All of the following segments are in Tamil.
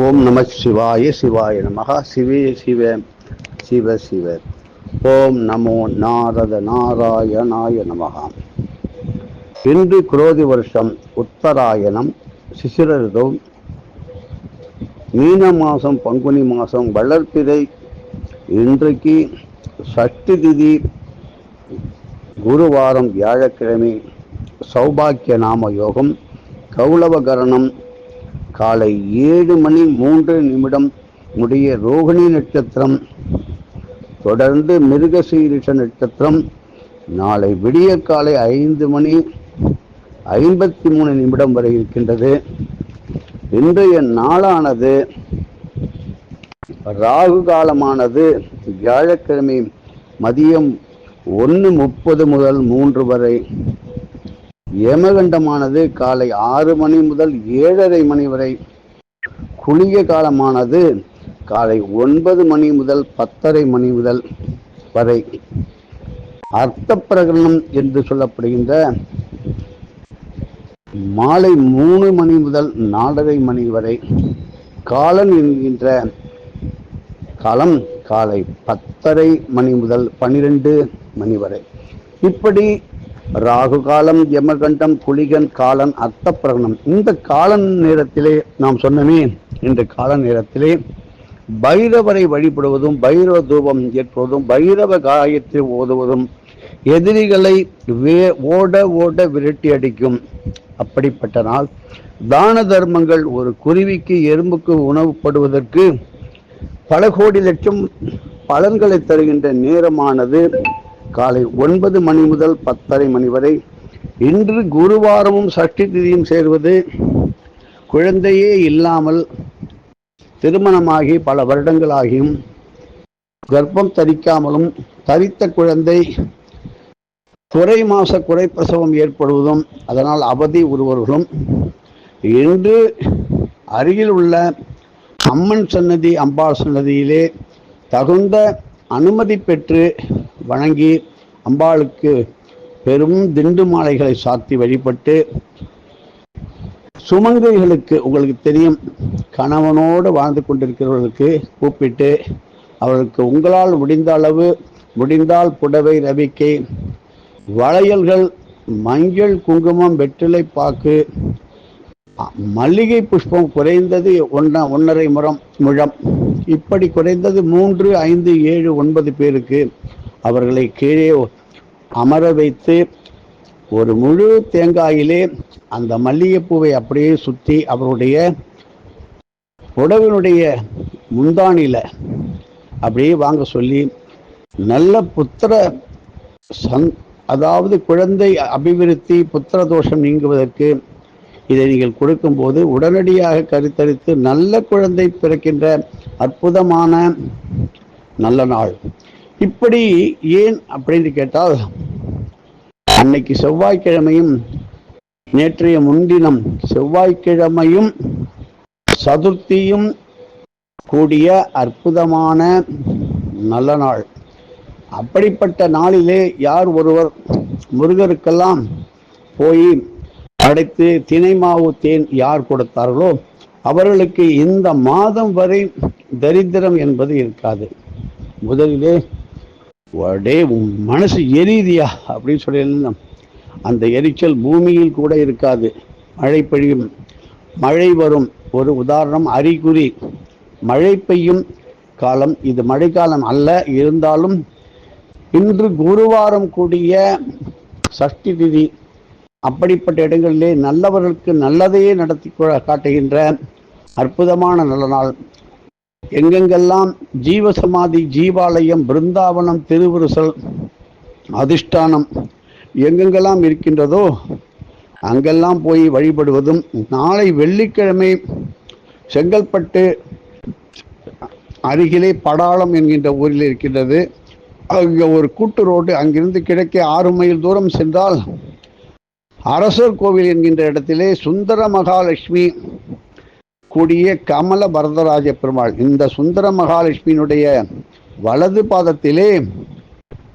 ஓம் நம சிவாய சிவாய நமக. சிவே சிவ சிவ சிவ. ஓம் நமோ நாரத நாராயணாய நமக. இன்று குரோதி வருஷம் உத்தராயணம் சிசிரதம் மீன மாதம் பங்குனி மாதம் வளர்ப்பிறை. இன்றைக்கு சஷ்டி திதி குருவாரம் வியாழக்கிழமை சௌபாக்கிய நாம யோகம் கௌளவகரணம் காலை ஏழு மணி மூன்று நிமிடம் உடைய ரோகிணி நட்சத்திரம் தொடர்ந்து மிருகசீரிஷ நட்சத்திரம் நாளை விடிய காலை ஐந்து மணி ஐம்பத்தி மூணு நிமிடம் வரை இருக்கின்றது. இன்றைய நாளானது ராகு காலமானது. வியாழக்கிழமை மதியம் ஒன்று முப்பது முதல் மூன்று வரை ஏமகண்டமானது காலை ஆறு மணி முதல் ஏழரை மணி வரை. குளிய காலமானது காலை ஒன்பது மணி முதல் பத்தரை மணி முதல் வரை. அர்த்த பிரகடனம் என்று சொல்லப்படுகின்ற மாலை மூணு மணி முதல் நாலரை மணி வரை. காலன் என்கின்ற காலம் காலை பத்தரை மணி முதல் பனிரெண்டு மணி வரை. இப்படி ராகு காலம் யமகண்டம் குளிகன் காலன் அர்த்த பிரகடனம் இந்த காலன் நேரத்திலே நாம் சொன்னமே இந்த கால நேரத்திலே பைரவரை வழிபடுவதும் பைரவ தூபம் ஏற்படுவதும் பைரவ காயத்தை ஓதுவதும் எதிரிகளை வே ஓட ஓட விரட்டி அடிக்கும். அப்படிப்பட்ட நாள் தான தர்மங்கள் ஒரு குருவிக்கு எறும்புக்கு உணவுப்படுவதற்கு பல கோடி லட்சம் பலன்களை தருகின்ற நேரமானது. காலை ஒன்பது மணி முதல் பத்தரை மணி வரை இன்று குருவாரமும் சஷ்டி திதியும் சேர்வது குழந்தையே இல்லாமல் திருமணமாகி பல வருடங்களாகியும் கர்ப்பம் தரிக்காமலும் தரித்த குழந்தை குறை மாச குறைப்பிரசவம் ஏற்படுவதும் அதனால் அவதி உருவர்களும் இன்று அருகில் உள்ள அம்மன் சன்னதி அம்பாள் சன்னதியிலே தகுந்த அனுமதி பெற்று வணங்கி அம்பாளுக்கு பெரும் திண்டு மாலைகளை சாத்தி வழிபட்டு சுமங்கைகளுக்கு உங்களுக்கு தெரியும் கணவனோடு வாழ்ந்து கொண்டிருக்கிறவர்களுக்கு கூப்பிட்டு அவர்களுக்கு உங்களால் முடிந்த அளவு முடிந்தால் புடவை ரவிக்கை வளையல்கள் மஞ்சள் குங்குமம் வெற்றிலை பாக்கு மல்லிகை புஷ்பம் குறைந்தது ஒன்ன ஒன்றரை முறம் முழம். இப்படி குறைந்தது மூன்று ஐந்து ஏழு ஒன்பது பேருக்கு அவர்களை கீழே அமர வைத்து ஒரு முழு தேங்காயிலே அந்த மல்லிகைப்பூவை அப்படியே சுற்றி அவருடைய உடவினுடைய முந்தானில அப்படியே வாங்க சொல்லி நல்ல புத்திர சந் அதாவது குழந்தை அபிவிருத்தி புத்திர தோஷம் நீங்குவதற்கு இதை நீங்கள் கொடுக்கும்போது உடனடியாக கருத்தரித்து நல்ல குழந்தை பிறக்கின்ற அற்புதமான நல்ல நாள். இப்படி ஏன் அப்படின்னு கேட்டால் அன்னைக்கு செவ்வாய்க்கிழமையும் நேற்றைய முன்தினம் செவ்வாய்க்கிழமையும் சதுர்த்தியும் கூடிய அற்புதமான நல்ல நாள். அப்படிப்பட்ட நாளிலே யார் ஒருவர் முருகருக்கெல்லாம் போய் படைத்து தினை மாவு தேன் யார் கொடுத்தார்களோ அவர்களுக்கு இந்த மாதம் வரை தரித்திரம் என்பது இருக்காது. முதலிலே டே உன் மனசு எரியுதியா? அப்படின்னு சொல்லி அந்த எரிச்சல் பூமியில் கூட இருக்காது. மழை பெய்யும். மழை வரும். ஒரு உதாரணம் அறிகுறி. மழை பெய்யும் காலம் இது மழைக்காலம் அல்ல. இருந்தாலும் இன்று குருவாரம் கூடிய சஷ்டி திதி அப்படிப்பட்ட இடங்களிலே நல்லவர்களுக்கு நல்லதையே நடத்தி காட்டுகின்ற அற்புதமான நல்ல நாள். எங்கெங்கெல்லாம் ஜீவசமாதி ஜீவாலயம் பிருந்தாவனம் திருவுருசல் அதிஷ்டானம் எங்கெங்கெல்லாம் இருக்கின்றதோ அங்கெல்லாம் போய் வழிபடுவதும் நாளை வெள்ளிக்கிழமை செங்கல்பட்டு அருகிலே படாளம் என்கின்ற ஊரில் இருக்கின்றது. அங்கே ஒரு கூட்டு ரோடு அங்கிருந்து கிழக்கே ஆறு மைல் தூரம் சென்றால் அரசர் கோவில் என்கின்ற இடத்திலே சுந்தர மகாலட்சுமி கூடிய கமல பரதராஜ பெருமாள். இந்த சுந்தர மகாலட்சுமியினுடைய வலது பாதத்திலே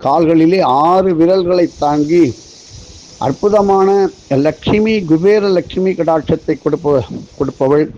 கால்களிலே ஆறு விரல்களை தாங்கி அற்புதமான லட்சுமி குபேர லக்ஷ்மி கடாட்சத்தை கொடுப்ப கொடுப்பவள்.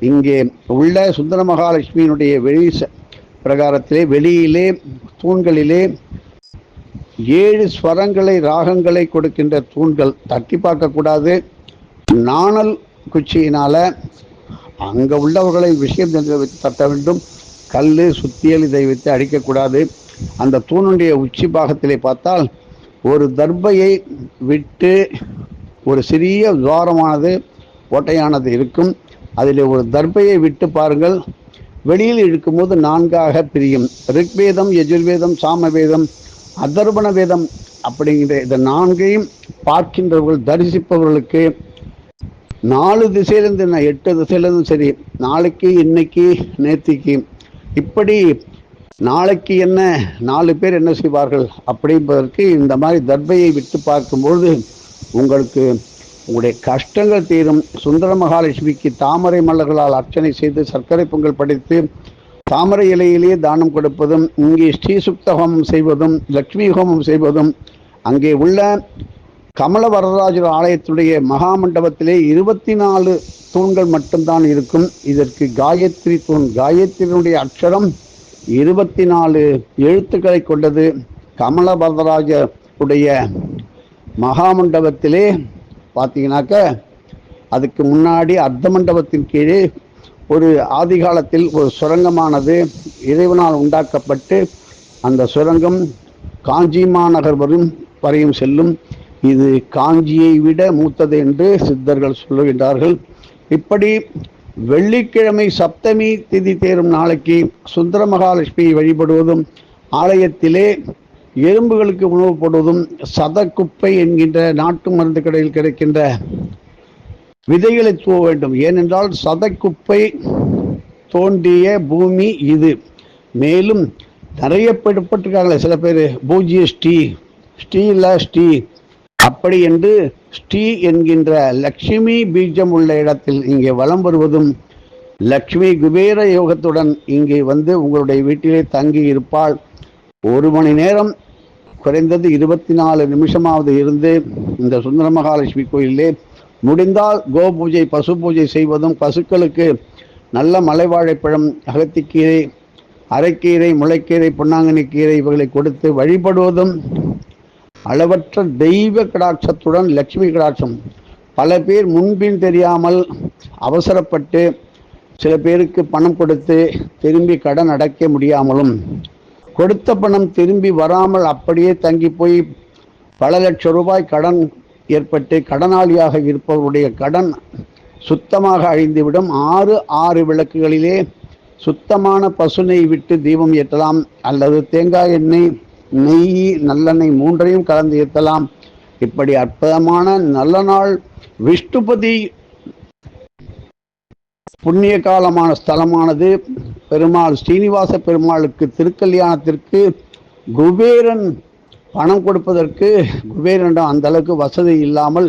இங்கே உள்ள சுந்தர மகாலட்சுமியினுடைய வெளி ச- பிரகாரத்திலே வெளியிலே தூண்களிலே ஏழு ஸ்வரங்களை ராகங்களை கொடுக்கின்ற தூண்கள். தட்டி பார்க்கக்கூடாது. நாணல் குச்சியினால அங்கே உள்ளவர்களை விஷயம் சென்று வைத்து தட்ட வேண்டும். கல் சுத்தியல் இதை வைத்து அடிக்கக்கூடாது அந்த தூணுடைய உச்சி பாகத்திலே பார்த்தால் ஒரு தர்பையை விட்டு ஒரு சிறிய துவாரமானது ஓட்டையானது இருக்கும். அதில் ஒரு தர்பையை விட்டு பாருங்கள். வெளியில் இழுக்கும்போது நான்காக பிரியும். ரிக்வேதம் யஜுர்வேதம் சாமவேதம் அதர்பண வேதம் அப்படிங்கிற இந்த நான்கையும் பார்க்கின்றவர்கள் தரிசிப்பவர்களுக்கு நாலு திசையிலேருந்து நான் எட்டு திசையிலேருந்து சரி நாளைக்கு இன்னைக்கு நேத்திக்கு. இப்படி நாளைக்கு என்ன நாலு பேர் என்ன செய்வார்கள் அப்படிஎன்பதற்கு இந்த மாதிரி தர்பையை விட்டு பார்க்கும்பொழுது உங்களுக்கு உங்களுடைய கஷ்டங்கள் தீரும். சுந்தர மகாலட்சுமிக்கு தாமரை மலர்களால் அர்ச்சனை செய்து சர்க்கரை பொங்கல் படைத்து தாமரை இலையிலேயே தானம் கொடுப்பதும் இங்கே ஸ்ரீசுக்த ஹோமம் செய்வதும் லக்ஷ்மி ஹோமம் செய்வதும் அங்கே உள்ள கமல வரதராஜர் ஆலயத்துடைய மகாமண்டபத்திலே இருபத்தி நாலு தூண்கள் மட்டும்தான் இருக்கும். இதற்கு காயத்ரி தூண் காயத்ரியினுடைய அக்ஷரம் இருபத்தி நாலு எழுத்துக்களை கொண்டது. கமல வரதராஜர் உடைய பார்த்தீங்கன்னாக்க அதுக்கு முன்னாடி அர்த்த மண்டபத்தின் கீழே ஒரு ஆதிகாலத்தில் ஒரு சுரங்கமானது இறைவனால் உண்டாக்கப்பட்டு அந்த சுரங்கம் காஞ்சி மாநகர் வரும் வரையும் செல்லும். இது காஞ்சியை விட மூத்தது என்று சித்தர்கள் சொல்லுகின்றார்கள். இப்படி வெள்ளிக்கிழமை சப்தமி திதி தேரும் நாளைக்கு சுந்தர மகாலட்சுமியை வழிபடுவதும் ஆலயத்திலே எறும்புகளுக்கு உணவு போடுவதும் சதக்குப்பை என்கின்ற நாட்டு மருந்து கடையில் கிடைக்கின்ற விதைகளை தூவ வேண்டும். ஏனென்றால் சதக்குப்பை தோண்டிய பூமி இது. மேலும் நிறைய பெறப்பட்டிருக்காங்களே சில பேர் பூஜ்ய ஸ்ரீ ஸ்ரீ இல்ல ஸ்ரீ அப்படி என்று ஸ்ரீ என்கின்ற லக்ஷ்மி பீஜம் உள்ள இடத்தில் இங்கே வலம் வருவதும் லக்ஷ்மி குபேர யோகத்துடன் இங்கே வந்து உங்களுடைய வீட்டிலே தங்கி இருப்பால் ஒரு மணி நேரம் குறைந்தது இருபத்தி நாலு நிமிஷமாவது இருந்து இந்த சுந்தர மகாலட்சுமி கோயிலே முடிந்தால் கோ பூஜை பசு பூஜை செய்வதும் பசுக்களுக்கு நல்ல மலைவாழைப்பழம் அகத்திக்கீரை அரைக்கீரை முளைக்கீரை பொன்னாங்கண்ணி கீரை இவைகளை கொடுத்து வழிபடுவதும் அளவற்ற தெய்வ கடாட்சத்துடன் லட்சுமி கடாட்சம். பல பேர் முன்பின் தெரியாமல் அவசரப்பட்டு சில பேருக்கு பணம் கொடுத்து திரும்பி கடன் அடைக்க முடியாமலும் கொடுத்த பணம் திரும்பி வராமல் அப்படியே தங்கி போய் பல லட்சம் ரூபாய் கடன் ஏற்பட்டு கடனாளியாக இருப்பவருடைய கடன் சுத்தமாக அழிந்துவிடும். ஆறு ஆறு விளக்குகளிலே சுத்தமான பசுனை விட்டு தீபம் ஏற்றலாம். அல்லது தேங்காய் எண்ணெய் நெய் நல்லெண்ணெய் மூன்றையும் கலந்து ஏற்றலாம். இப்படி அற்புதமான நல்ல நாள் விஷ்ணுபதி புண்ணிய காலமான ஸ்தலமானது. பெருமாள் ஸ்ரீனிவாச பெருமாளுக்கு திருக்கல்யாணத்திற்கு குபேரன் பணம் கொடுப்பதற்கு குபேரனிடம் அந்த அளவுக்கு வசதி இல்லாமல்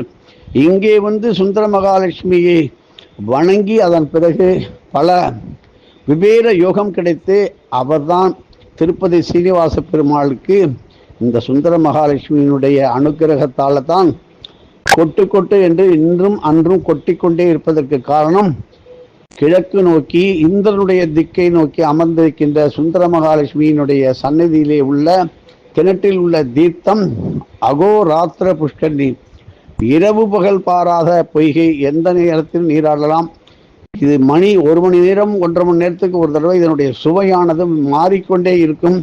இங்கே வந்து சுந்தர மகாலட்சுமியை வணங்கி அதன் பிறகு பல குபேர யோகம் கிடைத்து அவர்தான் திருப்பதி சீனிவாச பெருமாளுக்கு இந்த சுந்தர மகாலட்சுமியினுடைய அனுகிரகத்தால் தான் கொட்டு கொட்டு என்று இன்றும் அன்றும் கொட்டிக்கொண்டே இருப்பதற்கு காரணம் கிழக்கு நோக்கி இந்திரனுடைய திக்கை நோக்கி அமர்ந்திருக்கின்ற சுந்தர மகாலட்சுமியினுடைய சன்னதியிலே உள்ள கிணற்றில் உள்ள தீர்த்தம் அகோராத்திர நீர் இரவு பகல் பாராத பொய்கை எந்த நேரத்தில் நீராடலாம். இது மணி ஒரு மணி நேரம் ஒன்றரை மணி நேரத்துக்கு ஒரு தடவை இதனுடைய சுவையானது மாறிக்கொண்டே இருக்கும்.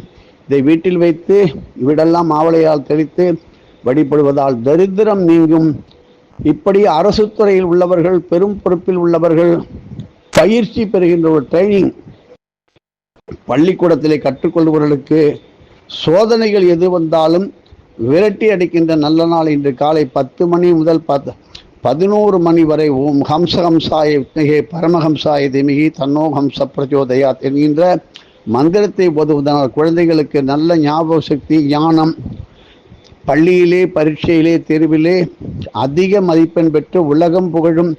இதை வீட்டில் வைத்து வீடெல்லாம் மாவளையால் தெளித்து வழிபடுவதால் தரித்திரம் நீங்கும். இப்படி அரசு துறையில் உள்ளவர்கள் பெரும் பொறுப்பில் உள்ளவர்கள் பயிற்சி பெறுகின்ற ஒரு ட்ரைனிங் பள்ளிக்கூடத்திலே கற்றுக்கொள்பவர்களுக்கு சோதனைகள் எது வந்தாலும் விரட்டி அடிக்கின்ற நல்ல நாள் இன்று காலை பத்து மணி முதல் பத்து பதினோரு மணி வரை ஓம் ஹம்ச ஹம்சாய வித்மகே பரமஹம்சாய திமிகி தன்னோ ஹம்ச பிரச்சோதயாத் என்கின்ற மந்திரத்தை ஓதுவதனால் குழந்தைகளுக்கு நல்ல ஞாபக சக்தி ஞானம் பள்ளியிலே பரீட்சையிலே தேர்விலே அதிக மதிப்பெண் பெற்று உலகம் புகழும்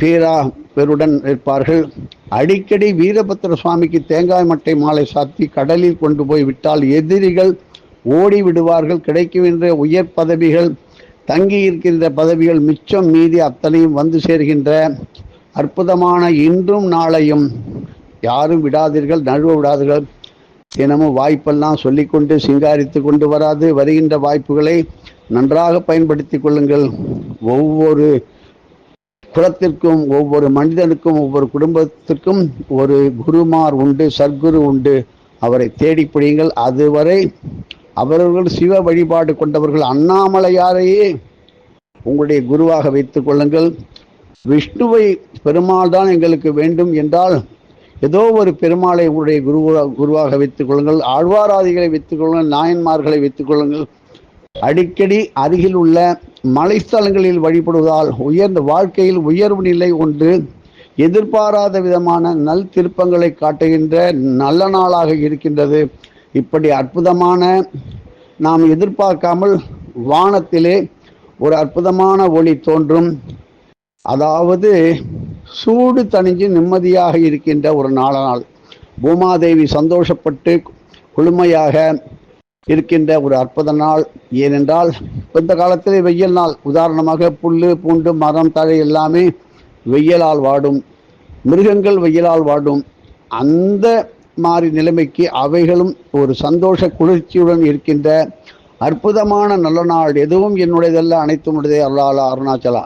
பேரா பெருடன் இருப்பார்கள் அடிக்கடி வீரபத்திர சுவாமிக்கு தேங்காய் மட்டை மாலை சாத்தி கடலில் கொண்டு போய் விட்டால் எதிரிகள் ஓடி விடுவார்கள். கிடைக்கின்ற உயர் பதவிகள் தங்கி இருக்கின்ற பதவிகள் மிச்சம் மீதி அத்தனையும் வந்து சேர்கின்ற அற்புதமான இன்றும் நாளையும் யாரும் விடாதீர்கள் நழுவ விடாதீர்கள். தினமும் வாய்ப்பெல்லாம் சொல்லிக்கொண்டு சிங்காரித்து கொண்டு வராது. வருகின்ற வாய்ப்புகளை நன்றாக பயன்படுத்தி கொள்ளுங்கள். ஒவ்வொரு குலத்திற்கும் ஒவ்வொரு மனிதனுக்கும் ஒவ்வொரு குடும்பத்திற்கும் ஒரு குருமார் உண்டு சர்க்குரு உண்டு. அவரை தேடி பிடியுங்கள். அதுவரை அவர்கள் சிவ வழிபாடு கொண்டவர்கள் அண்ணாமலையாரையே உங்களுடைய குருவாக வைத்துக் கொள்ளுங்கள். விஷ்ணுவை பெருமாள் தான் எங்களுக்கு வேண்டும் என்றால் ஏதோ ஒரு பெருமாளை உங்களுடைய குருவா குருவாக வைத்துக் கொள்ளுங்கள். ஆழ்வாராதிகளை வைத்துக் கொள்ளுங்கள் நாயன்மார்களை வைத்துக் கொள்ளுங்கள். அடிக்கடி அருகில் உள்ள மலைஸ்தலங்களில் வழிபடுவதால் உயர்ந்த வாழ்க்கையில் உயர்வு நிலை ஒன்று எதிர்பாராத விதமான நல் திருப்பங்களை காட்டுகின்ற நல்ல நாளாக இருக்கின்றது. இப்படி அற்புதமான நாம் எதிர்பார்க்காமல் வானத்திலே ஒரு அற்புதமான ஒளி தோன்றும். அதாவது சூடு தணிஞ்சு நிம்மதியாக இருக்கின்ற ஒரு நாள நாள் பூமாதேவி சந்தோஷப்பட்டு குளுமையாக இருக்கின்ற ஒரு அற்புத நாள். ஏனென்றால் இந்த காலத்தில் வெயில் நாள். உதாரணமாக புல் பூண்டு மரம் தழை எல்லாமே வெயிலால் வாடும். மிருகங்கள் வெயிலால் வாடும். அந்த மாறி நிலைமைக்கு அவைகளும் ஒரு சந்தோஷ குளிர்ச்சியுடன் இருக்கின்ற அற்புதமான நல்ல நாள். எதுவும் என்னுடையதல்ல அனைத்தும் உடையதே. அருளாளா அருணாச்சலா.